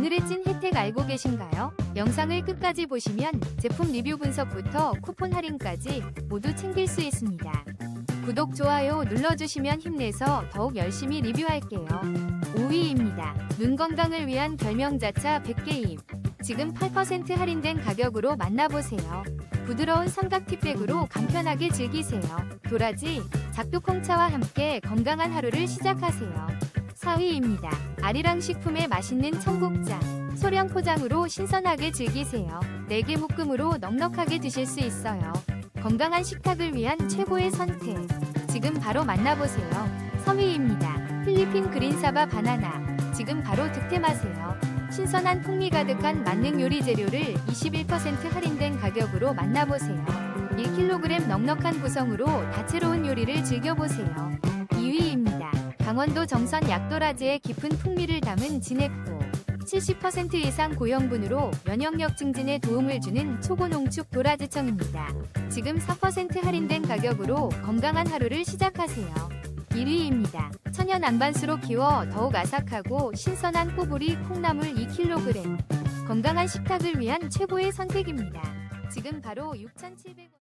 오늘의 찐 혜택 알고 계신가요? 영상을 끝까지 보시면 제품 리뷰 분석부터 쿠폰 할인까지 모두 챙길 수 있습니다. 구독, 좋아요 눌러주시면 힘내서 더욱 열심히 리뷰할게요. 5위입니다. 눈 건강을 위한 결명자차 100개임. 지금 8% 할인된 가격으로 만나보세요. 부드러운 삼각 tip백으로 간편하게 즐기세요. 도라지, 작두콩차와 함께 건강한 하루를 시작하세요. 4위입니다. 아리랑 식품의 맛있는 청국장. 소량 포장으로 신선하게 즐기세요. 4개 묶음으로 넉넉하게 드실 수 있어요. 건강한 식탁을 위한 최고의 선택. 지금 바로 만나보세요. 3위입니다. 필리핀 그린사바 바나나. 지금 바로 득템하세요. 신선한 풍미 가득한 만능 요리 재료를 21% 할인된 가격으로 만나보세요. 1kg 넉넉한 구성으로 다채로운 요리를 즐겨보세요. 2위입니다. 강원도 정선 약도라지의 깊은 풍미를 담은 진액도 70% 이상 고형분으로 면역력 증진에 도움을 주는 초고농축 도라지청입니다. 지금 4% 할인된 가격으로 건강한 하루를 시작하세요. 1위입니다. 천연 안반수로 키워 더욱 아삭하고 신선한 꼬부리 콩나물 2kg. 건강한 식탁을 위한 최고의 선택입니다. 지금 바로 6,700원.